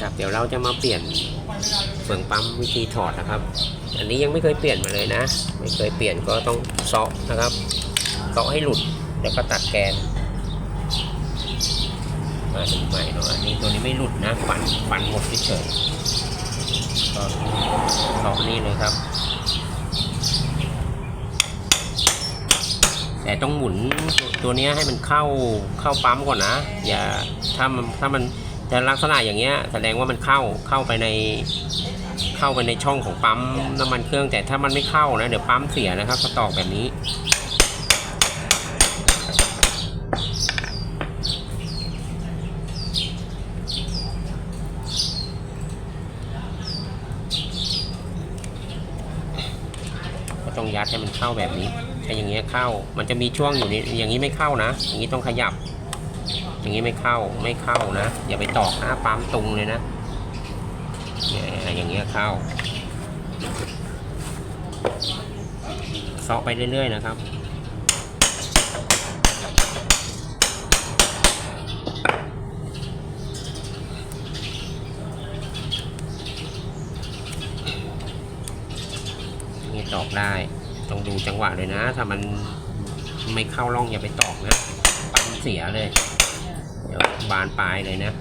ครับเดี๋ยวเราจะมาเปลี่ยนเฟืองปั๊มวิธีถอดนะครับ อันนี้ยังไม่เคยเปลี่ยนมาเลยนะ ไม่เคยเปลี่ยนก็ต้องเซาะนะครับเซาะให้หลุดแล้วก็ตัดแกน มาดูใหม่เนาะอันนี้ตัวนี้ไม่หลุดนะฟันฟันหมดเฉยก็เซาะนี่เลยครับ แต่ต้องหมุนตัวนี้ให้มันเข้าเข้าปั๊มก่อนนะ อย่าถ้ามันถ้ามัน จะลักษณะอย่างเงี้ยแสดงว่ามันเข้าเข้าไปในเข้าไปในช่องของปั๊มน้ำมันเครื่องแต่ถ้ามันไม่เข้านะเดี๋ยวปั๊มเสียนะครับก็ตอกแบบนี้ก็ต้องยัดให้มันเข้าแบบนี้ถ้าอย่างเงี้ยเข้า มันจะมีช่วงอยู่นี่อย่างนี้ไม่เข้านะ อย่างนี้ต้องขยับ อย่างนี้ไม่เข้าไม่เข้านะ อย่าไปตอกหน้าปั๊มตรงเลยนะเนี่ยอย่างเงี้ยเข้าเซาะไปเรื่อย ๆ นะครับ นี่ตอกได้ ต้องดูจังหวะเลยนะ ถ้ามันไม่เข้าร่องอย่าไปตอกนะ ปั๊มเสียเลย บานปลายเลยนะ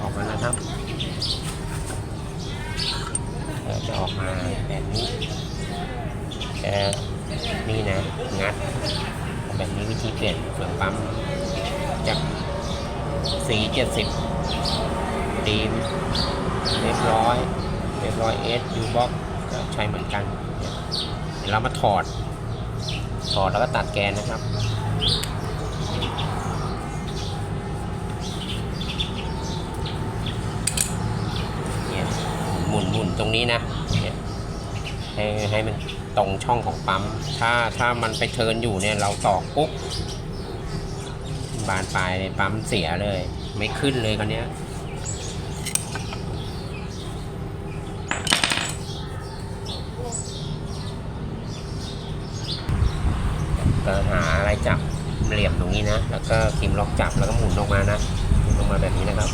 ออกมาแล้วครับเดี๋ยวจะออกมาแบบนี้แต่ นี่นะ งัด แบบนี้วิธีเปลี่ยนเฟืองปั๊ม จากสีเจ็ดสิบดีมเรียบร้อยเรียบร้อยเอสยูบ็อกก็ใช้เหมือนกัน เดี๋ยวเรามาถอด ถอดแล้วก็ตัดแกนนะครับเนี่ยหมุนหมุนตรงนี้นะเนี่ยให้ให้มัน ตรงช่องของปั๊ม ถ้าถ้ามันไปเทินอยู่เนี่ยเราตอกปุ๊บบานปลายปั๊มเสียเลย ไม่ขึ้นเลยคันนี้ยก็หาอะไรจับเหลี่ยมตรงนี้นะ แล้วก็กิมล็อกจับแล้วก็หมุนออกมานะหมุนออกมาแบบนี้นะครับ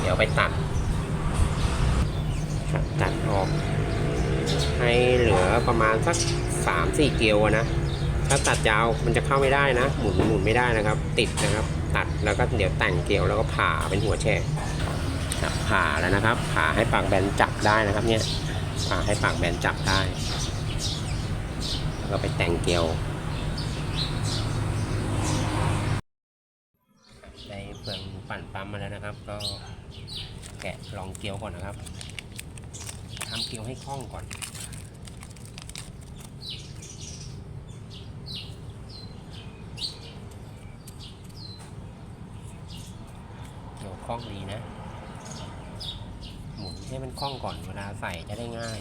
เดี๋ยวไปตัด ตัดออก ให้เหลือประมาณสักสามสี่เกลียวนะ ถ้าตัดยาวมันจะเข้าไม่ได้นะ หมุนหมุนไม่ได้นะครับ ติดนะครับ ตัดแล้วก็เดี๋ยวแต่งเกลียวแล้วก็ผ่าเป็นหัวแฉกผ่าแล้วนะครับ ผ่าให้ปากแบนจับได้นะครับ เนี่ย ผ่าให้ปากแบนจับได้ แล้วก็ไปแต่งเกลียวได้เปลืองปั่นปั๊มมาแล้วนะครับ ก็แกะลองเกลียวก่อนนะครับทำเกลียวให้คล่องก่อน เกี่ยวค ล่องดีนะ หมุนให้มันคล่องก่อนเวลาใส่จะได้ง่าย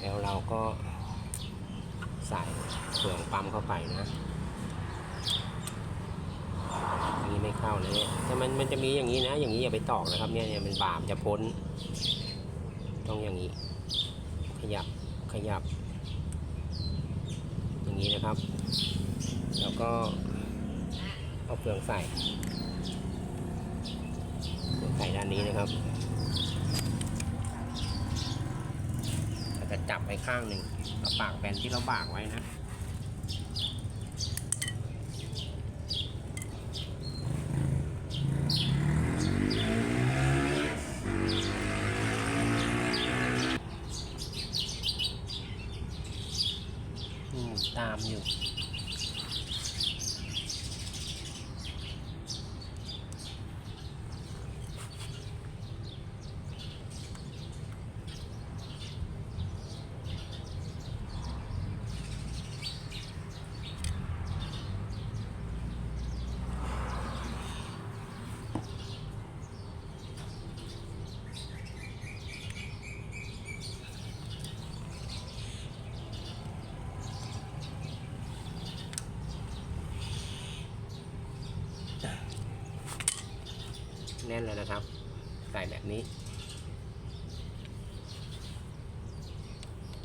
แล้วเราก็ใส่เปลืองปั๊มเข้าไปนะนนี้ไม่เข้าเลยแต่มันมันจะมีอย่างนี้นะ อย่างนี้อย่าไปตอกนะครับเนี่ยเนี่ยมันบาปจะพ้น ต้องอย่างนี้ ขยับขยับ อย่างนี้นะครับ แล้วก็เอาเปลืองใส่เปลืองใส่ด้านนี้นะครับเราจะจับไปข้างหนึ่งเอาปากแบนที่เราบากไว้นะตามอยู่ แน่นเลยนะครับ ใส่แบบนี้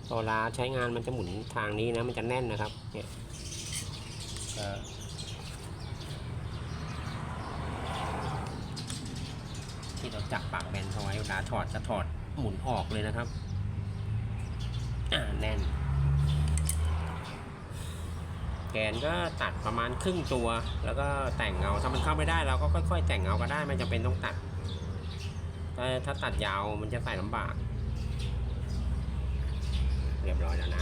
โซลาใช้งานมันจะหมุนทางนี้นะ มันจะแน่นนะครับ เนี่ย ก็ที่เราจับปากแบนเอาไว้เวลาถอดจะถอดหมุนออกเลยนะครับอ่าแน่น แกนก็ตัดประมาณครึ่งตัว แล้วก็แต่งเงาถ้ามันเข้าไม่ได้เราก็ค่อย ๆ แต่งเงาก็ได้ไม่จำเป็นต้องตัดถ้าถ้าตัดยาวมันจะใส่ลำบาก เรียบร้อยแล้วนะ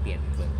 เปลี่ยนเฟือง